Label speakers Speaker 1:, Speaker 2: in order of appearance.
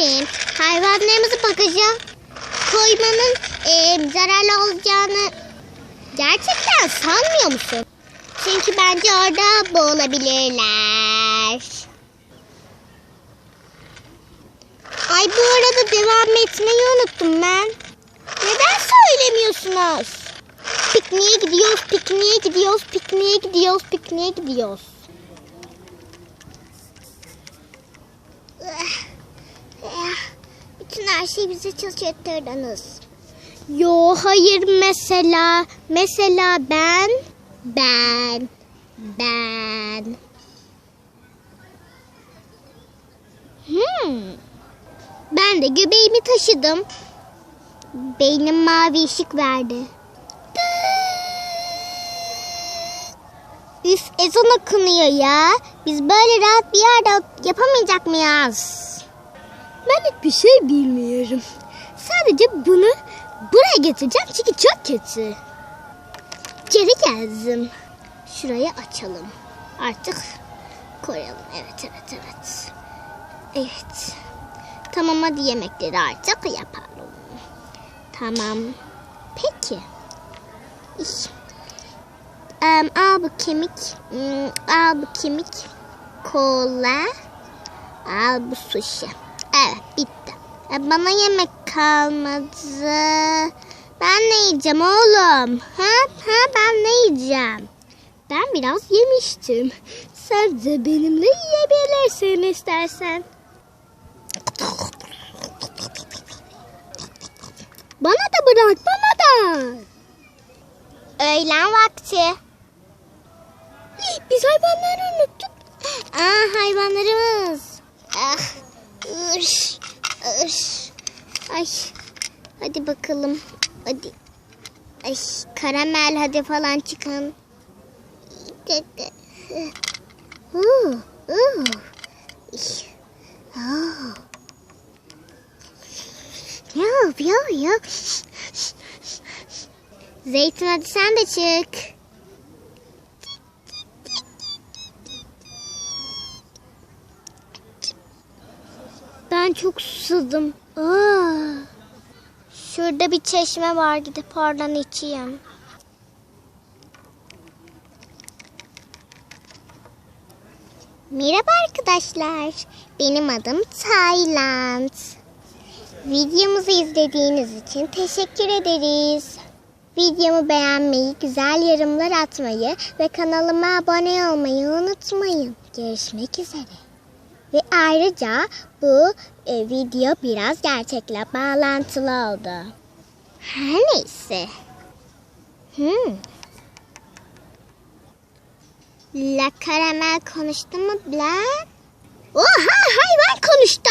Speaker 1: annem. Hayvanlarımızı bagaja koymanın e, zararlı olacağını gerçekten sanmıyor musun? Çünkü bence orada boğulabilirler. Ay bu arada devam etmeyi unuttum ben. Neden söylemiyorsunuz? Pikniğe gidiyoruz, pikniğe gidiyoruz, pikniğe gidiyoruz, pikniğe gidiyoruz. Bütün her şeyi bize çalıştırdınız. Yo hayır mesela. Mesela ben. Ben. Ben. Hmm. Ben de göbeğimi taşıdım. Beynim mavi ışık verdi. Üf ezan okunuyor ya. Biz böyle rahat bir yerde yapamayacak mıyız? Ben hiçbir şey bilmiyorum. Sadece bunu buraya getireceğim çünkü çok kötü. Geri geldim. Şurayı açalım. Artık koyalım. Evet evet evet. Evet. Tamam hadi yemekleri artık yapalım. Tamam. Peki. Em, al bu kemik. Hmm, al bu kemik. Kola. Al bu sushi. Evet bitti. E, bana yemek kalmadı. Ben ne yiyeceğim oğlum? Ha? Ha ben ne yiyeceğim? Ben biraz yemiştim. Sen de benimle yiyebilirsin istersen. Bana da bırak, bana da. Öğlen vakti. Biz hayvanları unuttuk. Aa hayvanlarımız. Ah, ırş, ırş. Ay, hadi bakalım. Hadi. Ay, karamel hadi falan çıkın. Uh, uh. Oh. Yok yok yok. Zeytin hadi sen de çık. Ben çok susadım. Aa. Şurada bir çeşme var gidip oradan içeyim. Merhaba arkadaşlar. Benim adım Tayland. Videomuzu izlediğiniz için teşekkür ederiz. Videomu beğenmeyi, güzel yorumlar atmayı ve kanalıma abone olmayı unutmayın. Görüşmek üzere. Ve ayrıca bu e, video biraz gerçekle bağlantılı oldu. Her neyse. Hmm. La karamel konuştu mu Blan? Oha hayvan konuştu.